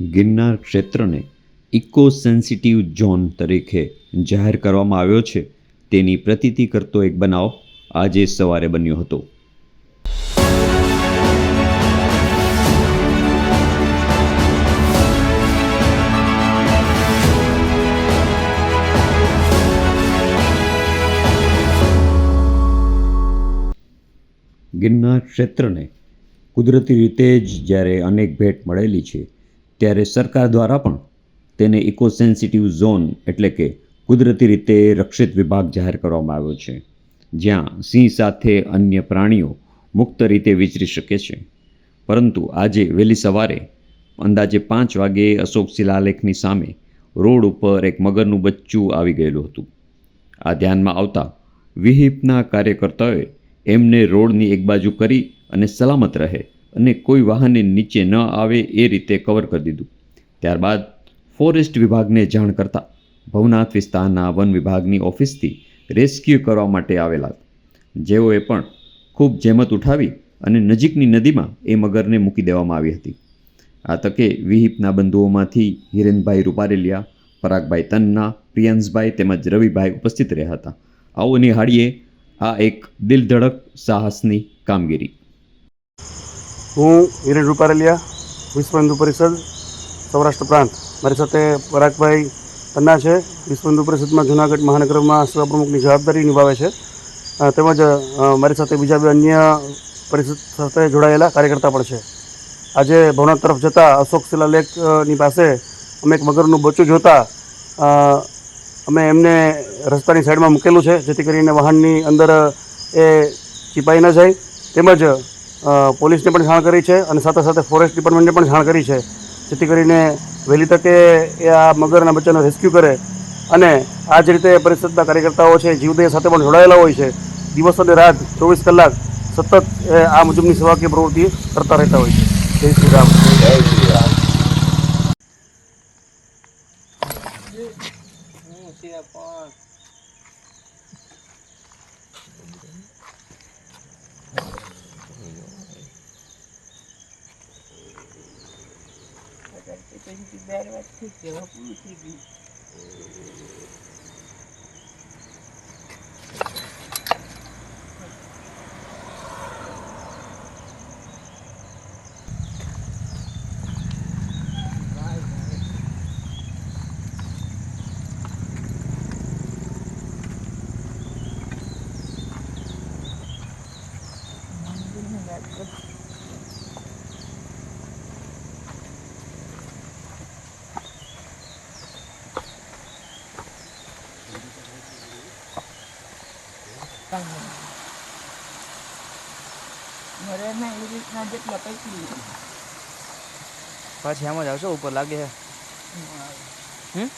ગિરનાર ક્ષેત્રને eco sensitive zone તરીકે જાહેર કરવામાં આવ્યો છે. તેની પ્રતીતિ કરતો એક બનાવ આજે સવારે બન્યો હતો. ગિરનાર ક્ષેત્રને કુદરતી રીતે જ જ્યારે અનેક ભેટ મળેલી છે ત્યારે સરકાર દ્વારા પણ તેને ઇકો સેન્સિટિવ ઝોન એટલે કે કુદરતી રીતે રક્ષિત વિભાગ જાહેર કરવામાં આવ્યો છે, જ્યાં સિંહ સાથે અન્ય પ્રાણીઓ મુક્ત રીતે વિચરી શકે છે. પરંતુ આજે વહેલી સવારે અંદાજે પાંચ વાગે અશોક શિલાલેખની સામે રોડ ઉપર એક મગરનું બચ્ચું આવી ગયેલું હતું. આ ધ્યાનમાં આવતા વિહિપના કાર્યકર્તાઓએ એમને રોડની એક બાજુ કરી અને સલામત રહે અને કોઈ વાહનને નીચે ન આવે એ રીતે કવર કરી દીધું. ત્યારબાદ ફોરેસ્ટ વિભાગને જાણ કરતાં ભવનાથ વિસ્તારના વન વિભાગની ઓફિસથી રેસ્ક્યુ કરવા માટે આવેલા. જેઓએ પણ ખૂબ જહેમત ઉઠાવી અને નજીકની નદીમાં એ મગરને મૂકી દેવામાં આવી હતી. આ તકે વિહિપના બંધુઓમાંથી હિરેનભાઈ રૂપારેલિયા, પરાગભાઈ તન્ના, પ્રિયંશભાઈ તેમજ રવિભાઈ ઉપસ્થિત રહ્યા હતા. આવો નિહાળીએ આ એક દિલધડક સાહસની કામગીરી. હું હિરેન રૂપારેલિયા વિશ્વ હિન્દુ પરિષદ, સૌરાષ્ટ્ર પ્રાંત. મારી સાથે પરાગભાઈ પન્ના છે. વિશ્વ હિન્દુ પરિષદમાં જૂનાગઢ મહાનગરમાં સેવા પ્રમુખની જવાબદારી નિભાવે છે. તેમજ મારી સાથે બીજા બે અન્ય પરિષદ સાથે જોડાયેલા કાર્યકર્તા પણ છે. આજે ભવનાથ તરફ જતાં અશોક શિલાલેખની પાસે અમે એક મગરનું બચ્ચું જોતા અમે એમને રસ્તાની સાઈડમાં મૂકેલું છે, જેથી કરીને વાહનની અંદર એ ચીપાઈ ન જાય. તેમજ પોલીસને પણ જાણ કરી છે અને સાથે સાથે ફોરેસ્ટ ડિપાર્ટમેન્ટને પણ જાણ કરી છે. જેથી કરીને વહેલી તકે એ આ મગરના બચ્ચાને રેસ્ક્યુ કરે અને આ જ રીતે પરિષદના કાર્યકર્તાઓ છે જીવદયા સાથે પણ જોડાયેલા હોય છે. દિવસ અને રાત ચોવીસ કલાક સતત આ મુજબની સેવાકીય પ્રવૃત્તિ કરતા રહેતા હોય છે. જય શ્રી રામ. જય Shri Ram. Agora depois de Tibério vai que eu vou seguir. Thank you. ઘરેમાં એવી રીતના જેટલા પૈકી પાછી આમ જ આવશે ઉપર લાગે છે હમ?